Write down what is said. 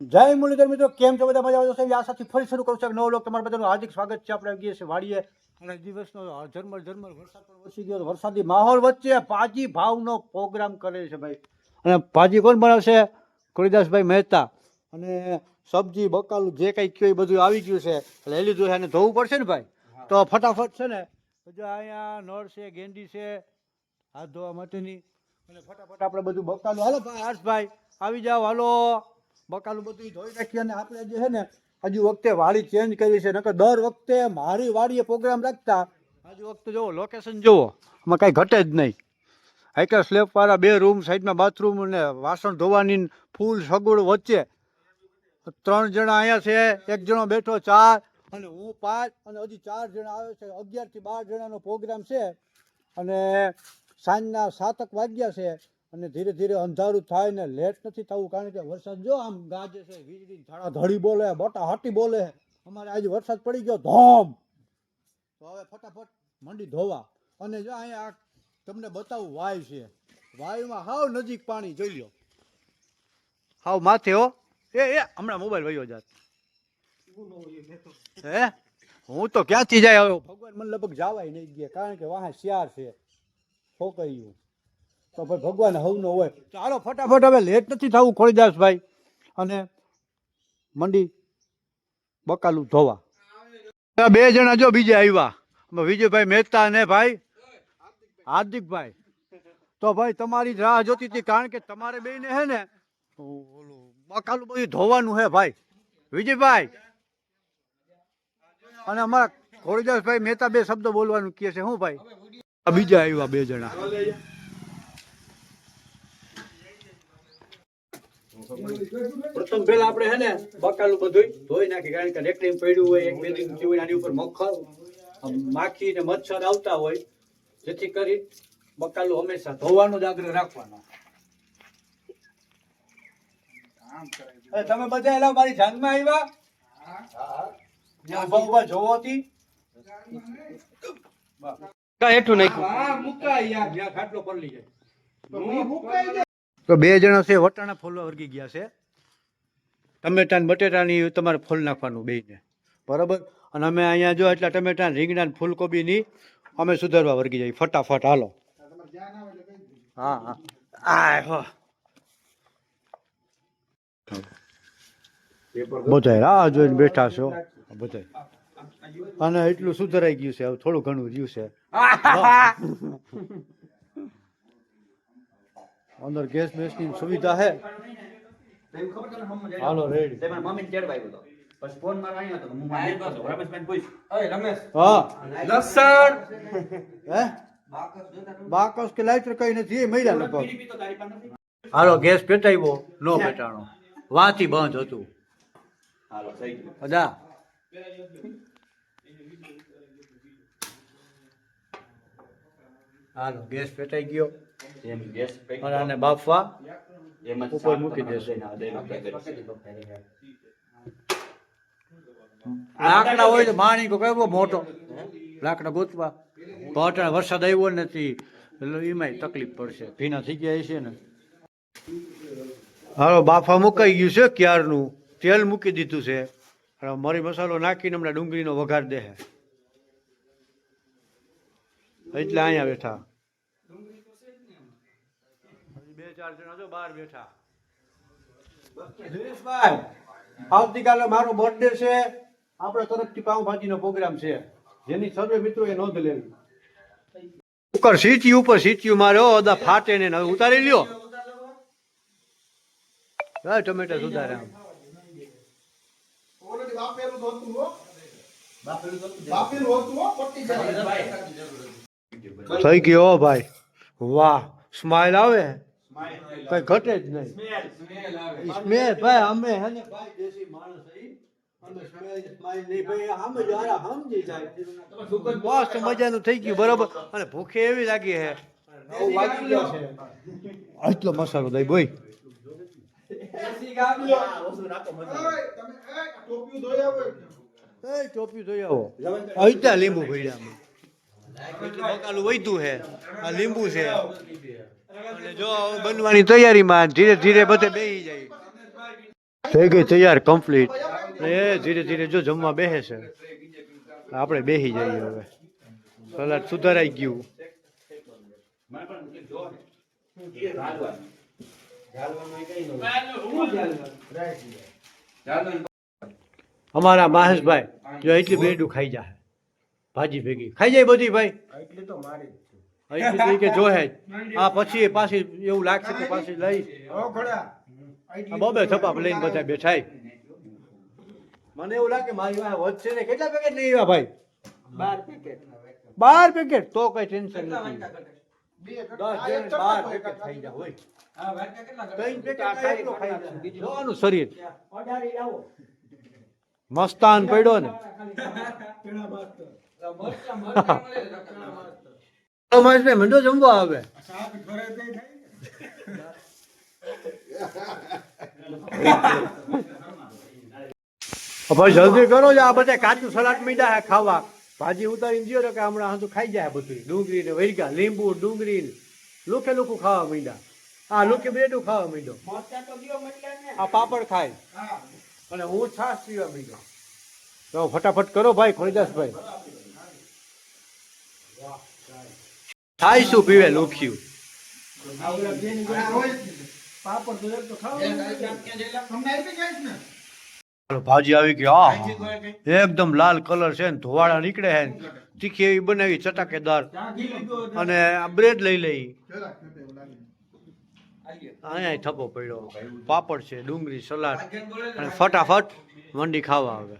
જય મુરલીધર મિત્રો કેમ છો બધા મજા સાહેબ આ સાથે ફરી શરૂ કરું છું. નવો લોક તમારા બધાનું હાર્દિક સ્વાગત છે. આપણે આવીએ છીએ વાડીએ અને દિવસનો ઝરમર ઝરમર વરસાદ પણ વસી ગયો. વરસાદી માહોલ વચ્ચે પાજી ભાવનો પ્રોગ્રામ કરે છે ભાઈ. અને ભાજી કોણ બનાવશે? કુળીદાસભાઈ મહેતા. અને સબ્જી બકાલું જે કંઈ કયો એ બધું આવી ગયું છે. લઈ લીધું છે અને ધોવું પડશે ને ભાઈ? તો ફટાફટ છે ને જો અહીંયા નળ છે ગેંડી છે હાથ ધોવા માટેની. અને ફટાફટ આપણે બધું બકાલું. હાલો ભાઈ હર્ષભાઈ આવી જાઓ. હાલો. બકાલું બધું ધોઈ નાખીએ અને આપણે જે છે ને હજુ વખતે વાડી ચેન્જ કરી છે. નકર દર વખતે મારી વાડીએ પ્રોગ્રામ રાખતા. હજુ વખતે જુઓ લોકેશન જુઓ આમાં કાંઈ ઘટે જ નહીં. હાઈકર સ્લેબવાળા બે રૂમ સાઈડમાં બાથરૂમ ને વાસણ ધોવાની ફૂલ સગવડ વચ્ચે ત્રણ જણા અહીંયા છે, એક જણો બેઠો, ચાર. અને હું પાંચ, અને હજી ચાર જણા આવે છે. અગિયારથી બાર જણાનો પ્રોગ્રામ છે. અને સાંજના સાતક વાગ્યા છે. અને ધીરે ધીરે અંધારું થાય ને લેટ નથી થવું, કારણ કે વરસાદ જો આમ ગાજે છે વીજળી ધડાધડી બોલે, બટા હાટી બોલે. અમારે આજે વરસાદ પડી ગયો, ધોમ! તો હવે ફટાફટ મંડી ધોવા. અને જો અહીંયા તમને બતાવું, વાય છે. વાયુમાં હાવ નજીક પાણી, જોઈ લો હાવ માથે હો. એ એ, હમણાં મોબાઈલ વયો જાત. હે? હું તો ક્યાંથી જાય હવે? ભગવાન મને લગભગ જવાય નહીં ગયા, કારણ કે વાહ શિયાર છે. છોકરીયું તો ભાઈ ભગવાન હવનો હોય. ચાલો ફટાફટ હવે લેટ નથી થવું, ખોડીદાસભાઈ. અને મંડી બકાલું ધોવા. બે જણા જો બીજે આવ્યા. વિજયભાઈ મહેતા ને ભાઈ હાર્દિકભાઈ. તો ભાઈ તમારી રાહ જોતી હતી, કારણ કે તમારે બેને હે ને, બકાલું બધું ધોવાનું હે ભાઈ. વિજયભાઈ. અને અમારા ખોડીદાસભાઈ મહેતા બે શબ્દો બોલવાનું કહે છે, હું ભાઈ? બીજા આવ્યા બે જણા. પ્રથમ પહેલા આપણે હે ને બકાલું બધું ધોઈ નાખી કારણ કે રેકડી પડ્યું હોય એક બે દિન થયું હોય આની ઉપર મખર માખી ને મચ્છર આવતા હોય. જેથી કરી બકાલું હંમેશા ધોવાનો જ આગ્રહ રાખવાનો. તમે બધા એલા મારી જાનમાં આવ્યા? ઊભા ઊભા જોવો હતી? હેઠું નાખ્યું. જ્યાં. ખાટલો પલળી જાય. તો બે જણા છે વટાણા ફોલવા વર્ગી ગયા છે. ટમેટા બટેટાની તમારે ફૂલ નાખવાનું બેને બરાબર? અને અમે અહીંયા જો એટલા ટમેટા રીંગણા ફૂલકોબીની અમે સુધારવા વર્ગી જઈએ. ફટાફટ હાલો. હા હા. આ હો. બધાય રાહ જોઈને બેઠા છો. બધાય. અને એટલું સુધરાઈ ગયું છે હવે થોડું ઘણું રહ્યું છે. અંદર ગેસ બેસની સુવિધા છે હાલો રેડી. હા લસણ. હે? બાકસ કે લાઈટર કઈ નથી એ મર્યા લગભગ. હાલો ગેસ પેટાવ્યો નો પેટાણો. વાંચી બંધ હતું. અદા. હાલો ગેસ પેટાઈ ગયો. અને આને બાફવા ઉપર મૂકી દેશું. લાકડા હોય તો માણી કેવો મોટો. લાકડા ગોતવા. પાટણ વરસાદ આવ્યો નથી. એટલે એમાંય તકલીફ પડશે. ભીના થઈ ગયા છે ને. હાલો બાફા મુકાઈ ગયું છે ક્યારનું? તેલ મૂકી દીધું છે. હવે મરી મસાલો નાખીને હમણાં ડુંગળીનો વઘાર દે એટલે અહીંયા બેઠા હજી બે ચાર જણા જો બહાર બેઠા. દિનેશભાઈ આવતીકાલે મારો બર્થડે છે. આપણા તરફથી પાઉંભાજીનો પ્રોગ્રામ છે. જેની સર્વે મિત્રોએ નોંધ લેવી. ઉપર સીટી ઉપર સીટી મારે અદા ફાટે ને હવે ઉતારી લ્યો. હા ટમેટા સુધારે આમ. થઈ ગયો હો ભાઈ. વાહ સ્માઇલ આવે. કઈ ઘટે જ નહીં. સ્મેલ. ભાઈ અમે હે ને ભાઈ દેશી માણસ મસ્ત મજાનું થઈ ગયું બરોબર. અને ભૂખે એવી લાગી હે. આટલો મસાલો દઈ બોય એ ટોપી ધોઈ આવો લીંબુ ભર્યા વૈધું છે આ લીંબુ છે. જો બનવાની તૈયારીમાં ધીરે ધીરે બધે બેસી જાય. થઈ ગઈ તૈયાર કમ્પ્લીટ એ ધીરે ધીરે જો જમવા બેસે છે. આપણે બેસી જઈએ હવે. સલાડ સુધારાઈ ગયું. અમારા મહેશભાઈ જો એટલી ભેડું ખાઈ જાય ભાજી ભેગી. ખાઈ જાય બધી ભાઈ? એટલી તો કે જોહે જ. આ પછી પાછી એવું લાગશે કે પાછી લઈ. આ બબે થપાપ લઈને બધા બેઠાય. મને એવું લાગે મારી વાહ વધશે ને. કેટલા પેકેટ લઈ આવ્યા ભાઈ? બાર પેકેટ તો કઈ ટેન્શન નથી. દસ બાર પેકેટ થઈ જાય હોય. પેકેટ શરીર. મસ્તાન પડ્યો ને. મહેશભાઈ મંડો જમવા આવે. જલ્દી કરો આ બધા કાચું સલાડ હે ખાવા. ભાજી ઉતારી તો કે હમણાં હાથું ખાઈ જાય બધું ડુંગળી ને વૈરગા, લીંબુ, ડુંગળી ને લુકે લુકું ખાવા માંડ્યા આ લોકે બ્રેડું ખાવા માંડ્યો આ પાપડ ખાય. અને હું છાશ પીવા માંડ્યો તો ફટાફટ કરો ભાઈ ખોડીદાસભાઈ થાય શું પીવે ચાલો, ભાજી આવી ગઈ. એકદમ લાલ કલર છે ને ધોવાળા નીકળે છે તીખી એવી બનાવી ચટાકેદાર. અને આ બ્રેડ લઈ લઈ. અહીંયા થપ્પો પડ્યો. પાપડ છે ડુંગળી સલાડ. અને ફટાફટ મંડી ખાવા આવે.